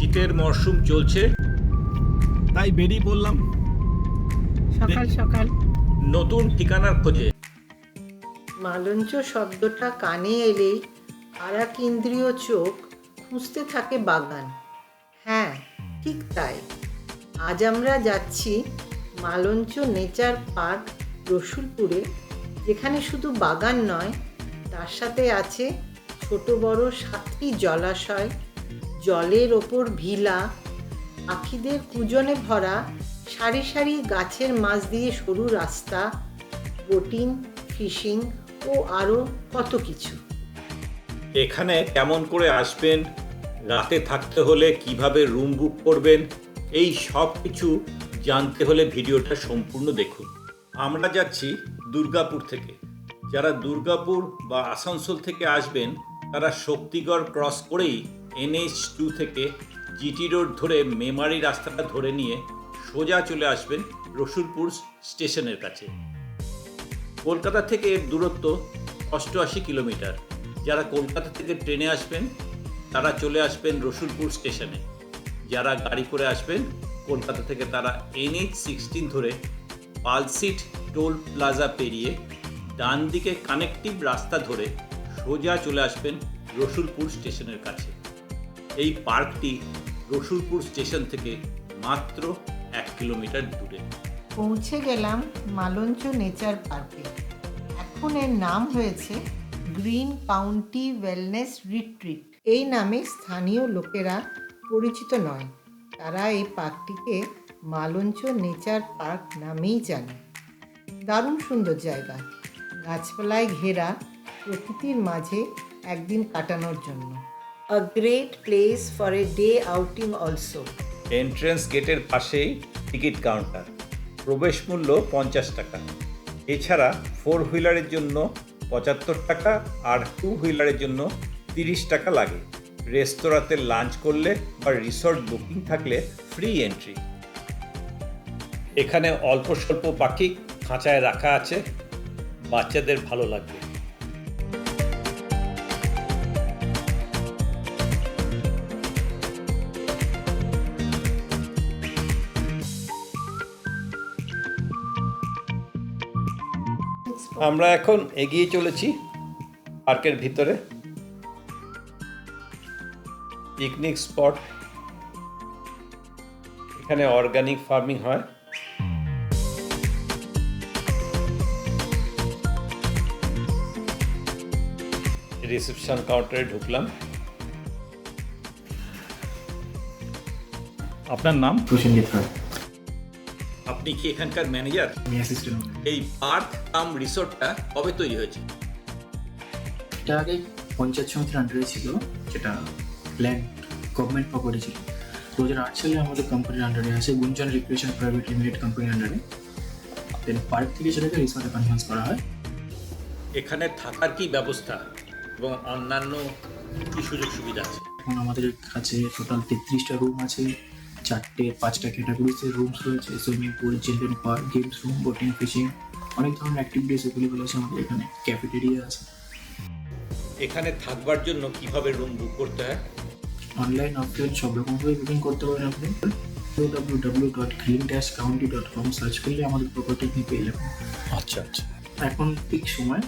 শীতের মরশুম চলছে। তাই বেরিয়ে পড়লাম। সকাল সকাল। নতুন ঠিকানার খোঁজে। মালঞ্চ শব্দটা কানে এলেই আর এক ইন্দ্রিয় চোখ খুঁজতে থাকে বাগান। হ্যাঁ ঠিক তাই। আজ আমরা যাচ্ছি মালঞ্চ নেচার পার্ক রসুলপুরে যেখানে শুধু বাগান নয় তার সাথে আছে ছোট বড় সাতটি জলাশয় জলের ওপর ভিলা, পাখিদের কুজনে ভরা, সারি সারি গাছের মাঝ দিয়ে সরু রাস্তা, বোটিং, ফিশিং ও আরও কত কিছু। এখানে কেমন করে আসবেন, রাতে থাকতে হলে কীভাবে রুম বুক করবেন, এই সব কিছু জানতে হলে ভিডিওটা সম্পূর্ণ দেখুন। আমরা যাচ্ছি দুর্গাপুর থেকে। যারা দুর্গাপুর বা আসানসোল থেকে আসবেন, তারা শক্তিগড় ক্রস করেই এনএইচ টু থেকে জিটি রোড ধরে মেমারি রাস্তাটা ধরে নিয়ে সোজা চলে আসবেন রসুলপুর স্টেশনের কাছে। কলকাতা থেকে এর দূরত্ব অষ্টআশি কিলোমিটার। যারা কলকাতা থেকে ট্রেনে আসবেন, তারা চলে আসবেন রসুলপুর স্টেশনে। যারা গাড়ি করে আসবেন, কলকাতা থেকে তারা এনএইচ সিক্সটিন ধরে পালসিট টোল প্লাজা পেরিয়ে ডান দিকে কানেকটিভ রাস্তা ধরে সোজা চলে আসবেন রসুলপুর স্টেশনের কাছে। এই পার্কটি রসুলপুর স্টেশন থেকে মাত্র এক কিলোমিটার দূরে। পৌঁছে গেলাম মালঞ্চ নেচার পার্কে। এখন এর নাম হয়েছে গ্রিন কাউন্টি ওয়েলনেস রিট্রিট। এই নামে স্থানীয় লোকেরা পরিচিত নয়। তারা এই পার্কটিকে মালঞ্চ নেচার পার্ক নামেই জানে। দারুণ সুন্দর জায়গা। গাছপালায় ঘেরা প্রকৃতির মাঝে একদিন কাটানোর জন্য। A great place for a day outing also entrance গেটের পাশেই টিকিট কাউন্টার প্রবেশ মূল্য পঞ্চাশ টাকা। এছাড়া ফোর হুইলারের জন্য পঁচাত্তর টাকা আর টু হুইলারের জন্য তিরিশ টাকা লাগে। রেস্তোরাঁতে লাঞ্চ করলে বা রিসর্ট বুকিং থাকলে ফ্রি এন্ট্রি এখানে অল্প স্বল্প পাখি খাঁচায় রাখা আছে। বাচ্চাদের ভালো লাগবে। আমরা এখন এগিয়ে চলেছি পার্কের ভিতরে। Picnic spot. এখানে অর্গানিক ফার্মিং হয়। রিসেপশন কাউন্টারে ঢুকলাম। আপনার নাম? প্রসেনজিৎ রায়। আপনি কি এখানকার ম্যানেজার আমি অ্যাসিস্ট্যান্ট এই পার্ক কাম রিসোর্টটা কবে তৈরি হয়েছে? এটা আগে পঞ্চায়েত সমিতির আন্ডারে ছিল যেটা ল্যান্ড গভর্নমেন্ট প্রপার্টি ছিল। দু হাজার আট সালে আমাদের কোম্পানির আন্ডারে আছে গুঞ্জন রিক্রিয়েশন প্রাইভেট লিমিটেড কোম্পানির আন্ডারে দেন পার্ক থেকে সেটাকে রিসর্টে কনভার্স করা হয়। এখানে থাকার কি ব্যবস্থা এবং অন্যান্য কি সুযোগ সুবিধা আছে? এখন আমাদের কাছে টোটাল তেত্রিশটা রুম আছে। চারটে পাঁচটা ক্যাটাগরিতে রুমস রয়েছে swimming pool children park games room boating fishing অনেক ধরনের অ্যাক্টিভিটিস অ্যাভেলেবল আছে আমাদের এখানে ক্যাফেটেরিয়া আছে। এখানে থাকবার জন্য কীভাবে রুম বুক করতে হয়? অনলাইন অফলাইন সব রকমভাবে বুকিং করতে পারেন আপনি। W W dot green dash county dot com search করলে আমাদের প্রপার্টি আপনি পেয়ে যাবেন। আচ্ছা আচ্ছা। এখন পিক সময়।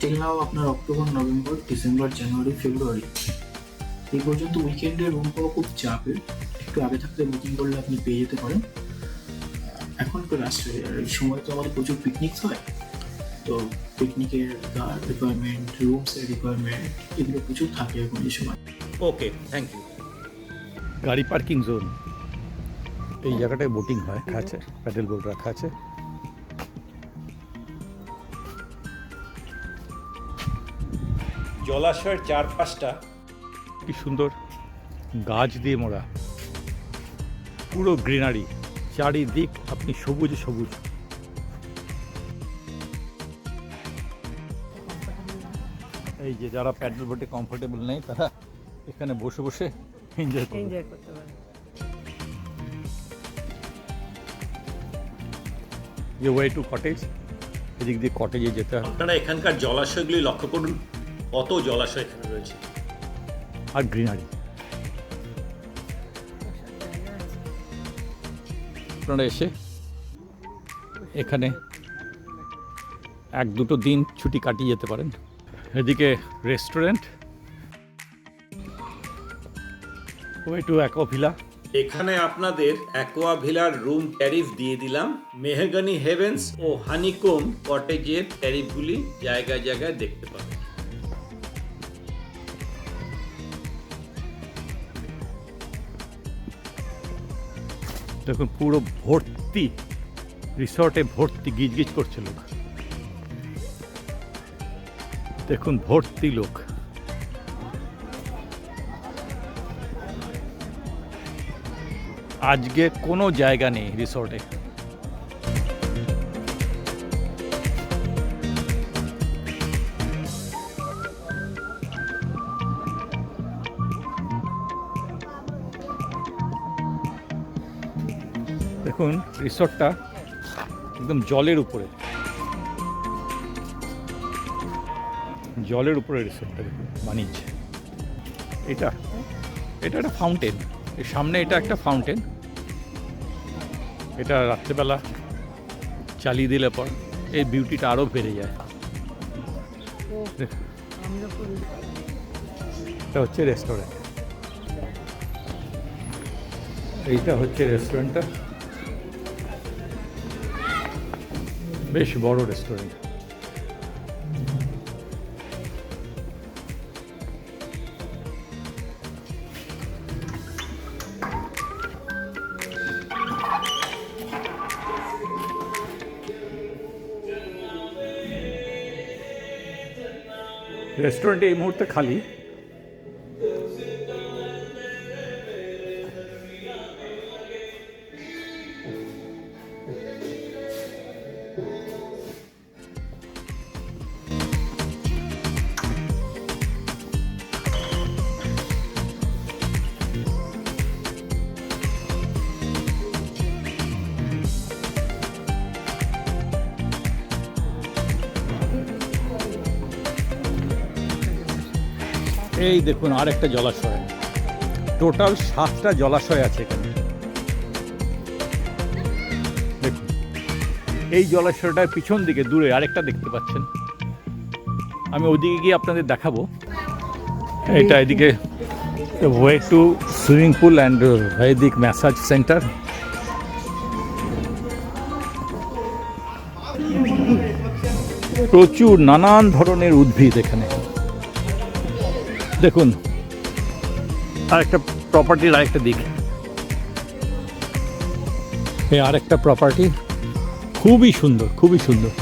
টিল নাও আপনার October November December January February. এই পর্যন্ত উইকেন্ডে রুম পাওয়া খুব চাপের একটু আগে থাকতে বুকিং করলে আপনি পেয়ে যেতে পারেন। এখন তো আর এই সময় তো আমাদের প্রচুর পিকনিক হয়। তো পিকনিকের রিকোয়ারমেন্ট রুমসের রিকোয়ারমেন্ট এগুলো প্রচুর থাকে এখন এই সময়। ওকে থ্যাংক ইউ গাড়ি পার্কিং জোন এই জায়গাটায় বোটিং হয় রাখা আছে। প্যাডেল বোট রাখা আছে। জলাশয়ের চারপাশটা কি সুন্দর গাছ দিয়ে মোড়া। পুরো গ্রিনারি চারিদিক আপনি সবুজ সবুজ। এই যে যারা প্যাডেল বোটে কমফোর্টেবল নেই তারা এখানে বসে বসে এনজয় করতে পারে যে ওয়ে টু কটেজ এদিক দিয়ে কটেজে যেতে হবে। আপনারা এখানকার জলাশয়গুলি লক্ষ্য করুন। কত জলাশয় এখানে রয়েছে। আর গ্রিনারি। আপনারা এসে এখানে এক দুটো দিন ছুটি কাটিয়ে যেতে পারেন। এদিকে রেস্টুরেন্ট। ওয়ে অ্যাকোভিলা এখানে আপনাদের অ্যাকোয়াভিলার রুম ট্যারিফ দিয়ে দিলাম। মেহেগানি হেভেন্স ও হানিকোম কটেজের ট্যারিফগুলি জায়গায় জায়গায় দেখতে পাবেন। দেখুন, পুরো ভর্তি রিসর্টে ভর্তি গিজ গিজ করছে লোক। দেখুন, ভর্তি লোক। আজকে কোনো জায়গা নেই রিসর্টে দেখুন, রিসর্টটা একদম জলের উপরে। জলের উপরে রিসর্টটা দেখুন বানিয়েছে এটা এটা একটা ফাউন্টেন। এর সামনে এটা একটা ফাউন্টেন। এটা রাত্রেবেলা চালিয়ে দিলে পর এই বিউটিটা আরও বেড়ে যায়। এটা হচ্ছে রেস্টুরেন্ট। এইটা হচ্ছে রেস্টুরেন্টটা। বেশ বড় রেস্টুরেন্ট রেস্টুরেন্ট এই মুহূর্তে খালি এই দেখুন, আরেকটা জলাশয়। টোটাল সাতটা জলাশয় আছে এখানে। এই জলাশয়টার পিছন দিকে, দূরে আরেকটা দেখতে পাচ্ছেন। আমি ওদিকে গিয়ে আপনাদের দেখাবো। এটা এদিকে way to swimming pool and Vedic massage centre প্রচুর নানান ধরনের উদ্ভিদ এখানে। দেখুন। আরেকটা প্রপার্টির আরেকটা দিক। এই আরেকটা প্রপার্টি খুবই সুন্দর খুবই সুন্দর।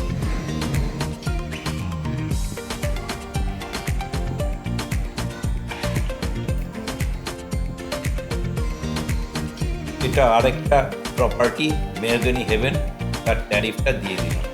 এটা আরেকটা প্রপার্টি মেহগানি হেভেন তার ট্যারিফটা দিয়ে দিলাম।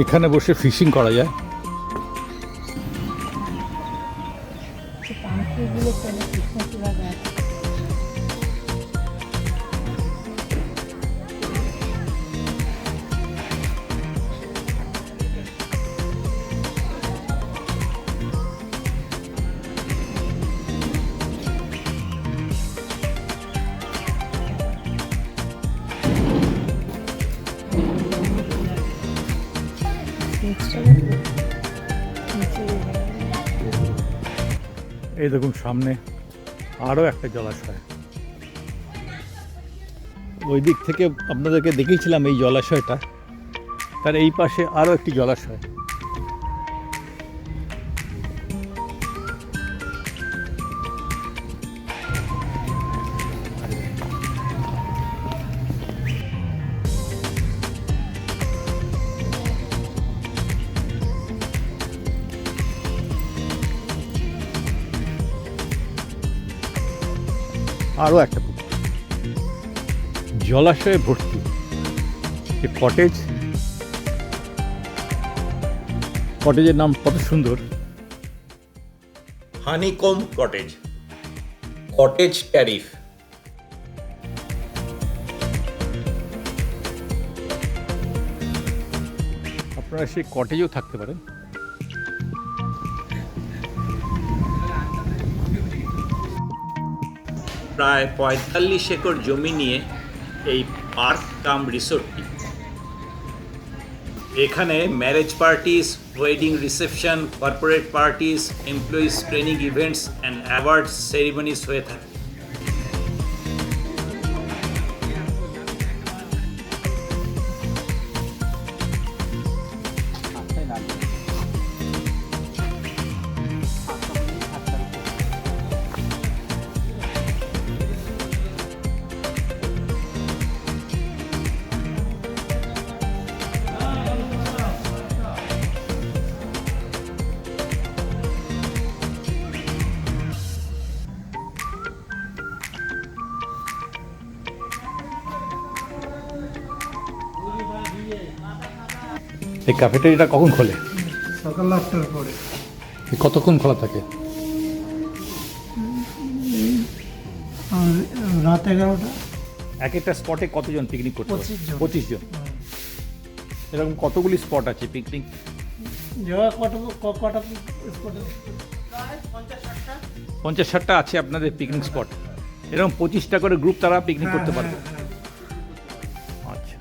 এখানে বসে ফিশিং করা যায়। পাখিগুলো কৃষ্ণচূড়া গাছ? এই দেখুন, সামনে আরও একটা জলাশয়। ওই দিক থেকে আপনাদেরকে দেখিয়েছিলাম এই জলাশয়টা। তার এই পাশে আরও একটি জলাশয়। আরও একটা পুকুর জলাশয়ে ভর্তি। যে কটেজ কটেজের নাম কত সুন্দর? হানিকম কটেজ কটেজ ট্যারিফ আপনারা সেই কটেজেও থাকতে পারেন। প্রায় পঁয়তাল্লিশ একর জমি নিয়ে এই পার্ক কাম রিসোর্টটি। এখানে marriage parties wedding reception corporate parties employees training events and award ceremonies হয়ে থাকে। এই ক্যাফেটেরিয়াটা কখন খোলে? সকাল আটটার পরে। কতক্ষণ খোলা থাকে? আর রাত এগারোটা। এক একটা স্পটে কতজন পিকনিক করতে পারে? 25 জন। পঁচিশ জন। এরকম কতগুলি স্পট আছে পিকনিক যাওয়া কটা ক- কটা পঞ্চাশ ষাটটা আছে আপনাদের পিকনিক স্পট এরকম পঁচিশটা করে গ্রুপ তারা পিকনিক করতে পারবে। আচ্ছা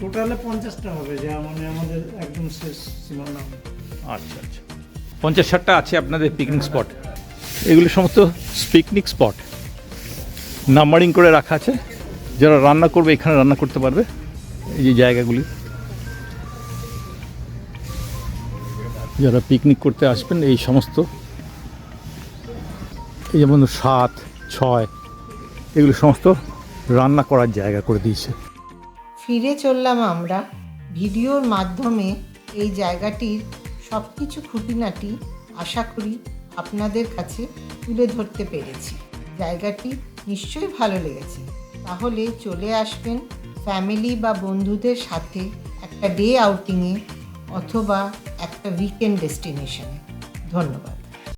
টোটালে পঞ্চাশটা হবে, যা মানে আমাদের একদম শেষ সীমানা। আচ্ছা আচ্ছা। পঞ্চাশ ষাটটা আছে আপনাদের পিকনিক স্পট এগুলি সমস্ত পিকনিক স্পট নাম্বারিং করে রাখা আছে। যারা রান্না করবে, এখানে রান্না করতে পারবে। এই যে জায়গাগুলি। যারা পিকনিক করতে আসবেন, এই সমস্ত। যেমন সাত, ছয়, এগুলো সমস্ত রান্না করার জায়গা করে দিয়েছে। ফিরে চললাম আমরা। ভিডিওর মাধ্যমে এই জায়গাটির সব কিছু খুঁটিনাটি আশা করি আপনাদের কাছে তুলে ধরতে পেরেছি। জায়গাটি নিশ্চয়ই ভালো লেগেছে। তাহলে চলে আসবেন ফ্যামিলি বা বন্ধুদের সাথে একটা ডে আউটিংয়ে অথবা একটা উইকেন্ড ডেস্টিনেশনে। ধন্যবাদ।